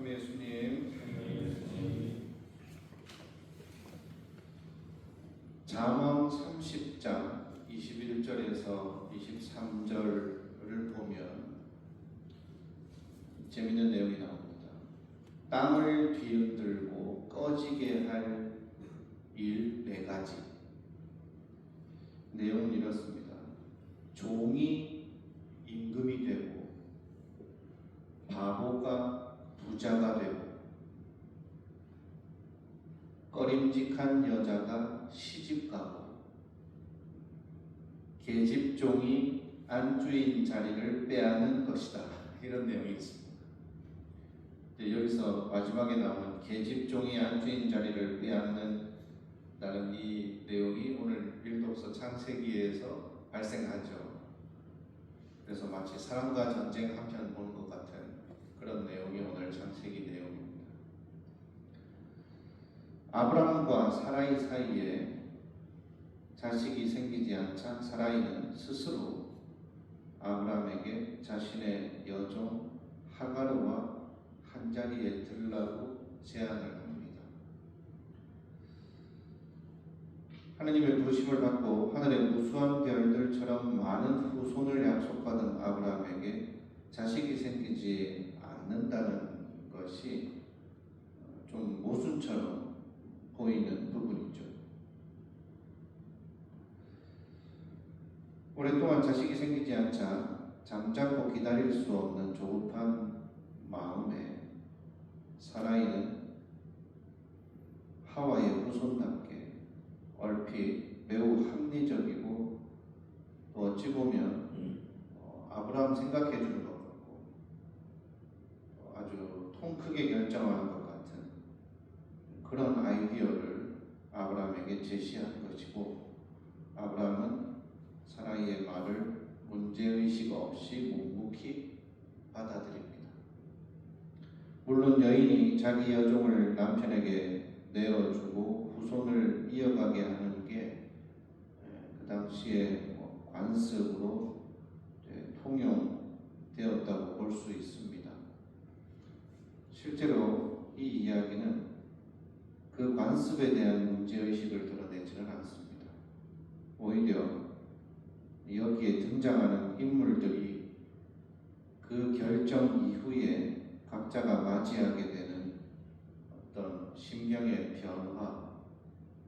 참 예수님. 잠언 30장 21절에서 23절을 보면 재밌는 내용이 나옵니다. 땅을 뒤흔들고 꺼지게 할 일 네 가지. 내용은 이렇습니다. 종이 임금이 되고 바보가 부자가 되고 꺼림직한 여자가 시집가고 계집종이 안주인 자리를 빼앗는 것이다. 이런 내용이 있습니다. 여기서 마지막에 나오는 계집종이 안주인 자리를 빼앗는 라는 이 내용이 오늘 일독서 창세기에서 발생하죠. 그래서 마치 사랑과 전쟁 한편 보는 것 같은 그런 내용이 오늘 창세기 내용입니다. 아브라함과 사라이 사이에 자식이 생기지 않자 사라이는 스스로 아브라함에게 자신의 여종 하가르와 한 자리에 들라고 제안을 합니다. 하나님의 부르심을 받고 하늘의 무수한 별들처럼 많은 후손을 약속받은 아브라함에게 자식이 생기지 않는다는 것이 좀 모순처럼 보이는 부분이죠. 오랫동안 자식이 생기지 않자 잠자코 기다릴 수 없는 조급한 마음에 사라이는 하와의 후손답게 얼핏 매우 합리적이고 또 어찌 보면 어, 아브라함 생각해 주는 것 같고 어, 아주 통 크게 결정하는 것 같은 그런 아이디어를 아브라함에게 제시한 것이고 아브라함은 사라이의 말을 문제의식 없이 묵묵히 받아들입니다. 물론 여인이 자기 여종을 남편에게 내어주고 후손을 이어가게 하는 게 그 당시에 뭐 관습으로 통용되었다고 볼 수 있습니다. 실제로 이 이야기는 그 관습에 대한 문제의식을 드러내지는 않습니다. 오히려 여기에 등장하는 인물들이 그 결정 이후에 각자가 맞이하게 되는 어떤 심경의 변화,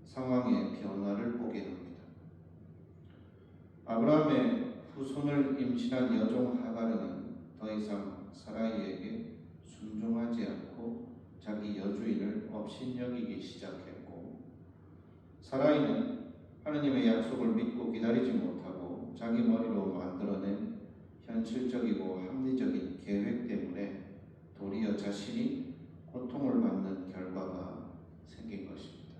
상황의 변화를 보게 합니다. 아브라함의 후손을 임신한 여종 하가르는 더 이상 사라이에게 순종하지 않고 자기 여주인을 업신여기기 시작했고 사라이는 하느님의 약속을 믿고 기다리지 못하고 자기 머리로 만들어낸 현실적이고 합리적인 계획 때문에 도리어 자신이 고통을 받는 결과가 생긴 것입니다.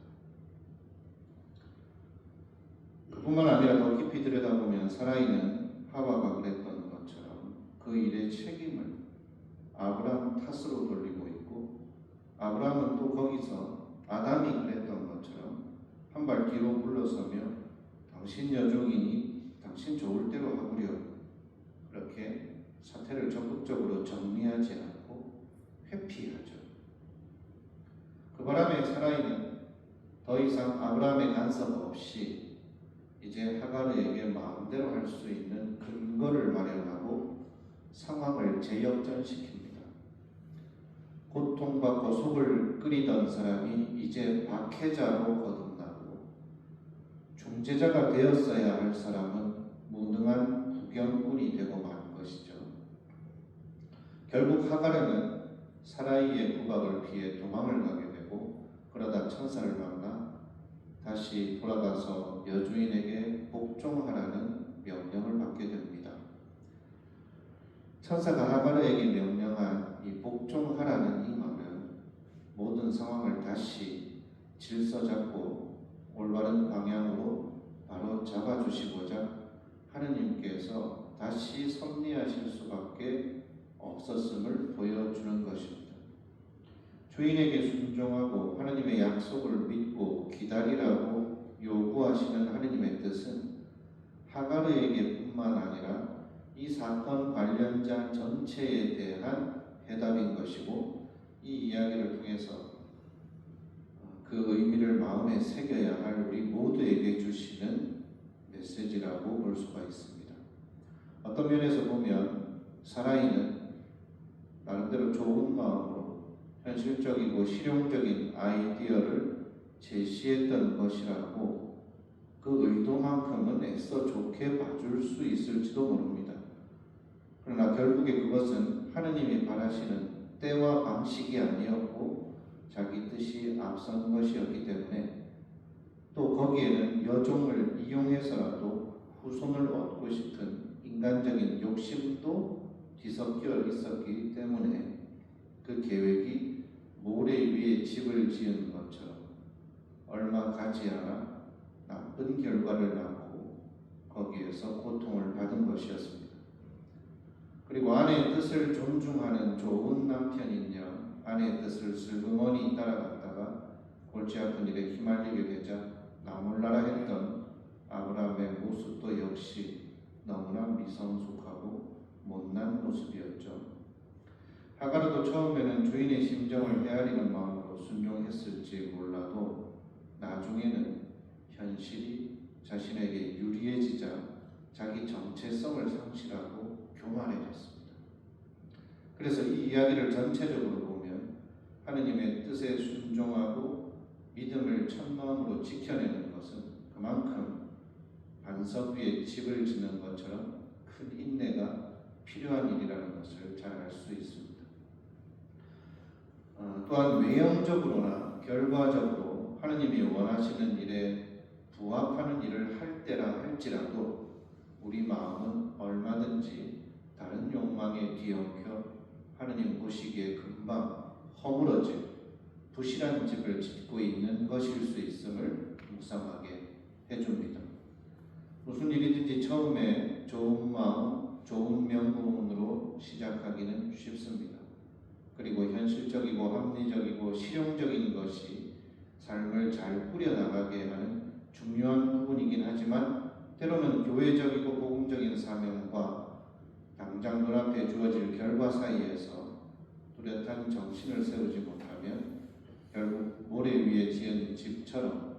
그뿐만 아니라 더 깊이 들여다보면 사라이는 하와가 그랬던 것처럼 그 일의 책임을 아브라함 탓으로 돌리고 아브라함은 또 거기서 아담이 그랬던 것처럼 한 발 뒤로 물러서며 당신 여종이니 당신 좋을 대로 하구려 그렇게 사태를 적극적으로 정리하지 않고 회피하죠. 그 바람에 사라이는 더 이상 아브라함의 간섭 없이 이제 하가르에게 마음대로 할 수 있는 근거를 마련하고 상황을 재역전시킵니다. 고통받고 속을 끓이던 사람이 이제 박해자로 거듭나고 중재자가 되었어야 할 사람은 무능한 구경꾼이 되고 마는 것이죠. 결국 하가르는 사라이의 구박을 피해 도망을 가게 되고 그러다 천사를 만나 다시 돌아가서 여주인에게 복종하라는 명령을 받게 됩니다. 천사가 하가르에게 명령한 이 복종하라는 이 말은 모든 상황을 다시 잡고 올바른 방향으로 바로 잡아주시고자 하느님께서 다시 섭리하실 수밖에 없었음을 보여주는 것입니다. 주인에게 순종하고 하느님의 약속을 믿고 기다리라고 요구하시는 하느님의 뜻은 하가르에게뿐만 아니라 이 사건 관련자 전체에 대한 해답인 것이고 이 마음에 새겨야 할 우리 모두에게 주시는 메시지라고 볼 수가 있습니다. 어떤 면에서 보면 사라이는 나름대로 좋은 마음으로 현실적이고 실용적인 아이디어를 제시했던 것이라고 그 의도만큼은 애써 좋게 봐줄 수 있을지도 모릅니다. 그러나 결국에 그것은 하느님이 바라시는 때와 방식이 아니었고 자기 뜻이 앞선 것이었기 때문에 또 거기에는 여종을 이용해서라도 후손을 얻고 싶은 인간적인 욕심도 뒤섞여 있었기 때문에 그 계획이 모래 위에 집을 지은 것처럼 얼마 가지 않아 나쁜 결과를 낳고 거기에서 고통을 받은 것이었습니다. 그리고 아내의 뜻을 존중하는 좋은 남편이냐 아내의 뜻을 슬그머니 따라갔다가 골치 아픈 일에 휘말리게 되자 나몰라라 했던 아브라함의 모습도 역시 너무나 미성숙하고 못난 모습이었죠. 하가르도 처음에는 주인의 심정을 헤아리는 마음으로 순종했을지 몰라도 나중에는 현실이 자신에게 유리해지자 자기 정체성을 상실하고 교만해졌습니다. 그래서 이 이야기를 전체적으로 하느님의 뜻에 순종하고 믿음을 첫마음으로 지켜내는 것은 그만큼 반석 위에 집을 짓는 것처럼 큰 인내가 필요한 일이라는 것을 잘 알 수 있습니다. 어, 또한 외형적으로나 결과적으로 하느님이 원하시는 일에 부합하는 일을 할 때라 할지라도 우리 마음은 얼마든지 다른 욕망에 뒤엉켜 하느님 보시기에 금방 허물어질 부실한 집을 짓고 있는 것일 수 있음을 묵상하게 해줍니다. 무슨 일이든지 처음에 좋은 마음, 좋은 명분으로 시작하기는 쉽습니다. 그리고 현실적이고 합리적이고 실용적인 것이 삶을 잘 꾸려나가게 하는 중요한 부분이긴 하지만 때로는 교회적이고 복음적인 사명과 당장 눈앞에 주어질 결과 사이에서 뚜렷한 정신을 세우지 못하면 결국 모래 위에 지은 집처럼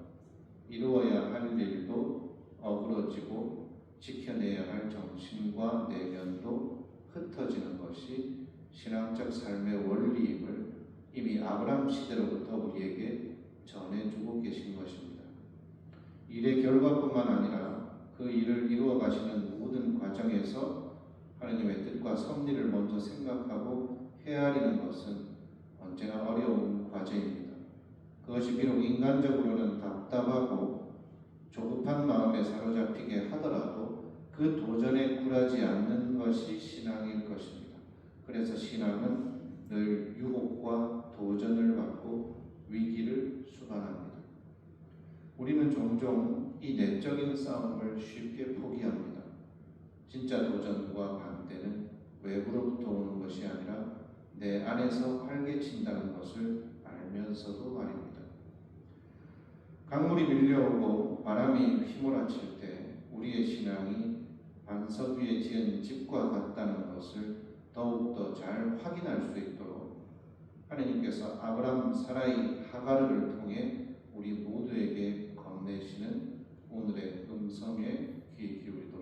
이루어야 할 일도 어그러지고 지켜내야 할 정신과 내면도 흩어지는 것이 신앙적 삶의 원리임을 이미 아브람 시대로부터 우리에게 전해주고 계신 것입니다. 일의 결과뿐만 아니라 그 일을 이루어 가시는 모든 과정에서 하나님의 뜻과 섭리를 먼저 생각하고 헤아리는 것은 언제나 어려운 과제입니다. 그것이 비록 인간적으로는 답답하고 조급한 마음에 사로잡히게 하더라도 그 도전에 굴하지 않는 것이 신앙일 것입니다. 그래서 신앙은 늘 유혹과 도전을 받고 위기를 수반합니다. 우리는 종종 이 내적인 싸움을 쉽게 포기합니다. 진짜 도전과 반대는 외부로부터 오는 것이 아니라 내 안에서 활개친다는 것을 알면서도 말입니다. 강물이 밀려오고 바람이 휘몰아칠 때 우리의 신앙이 반석 위에 지은 집과 같다는 것을 더욱더 잘 확인할 수 있도록 하나님께서 아브람 사라이 하가르를 통해 우리 모두에게 건네시는 오늘의 음성에 귀 기울이도록 합시다.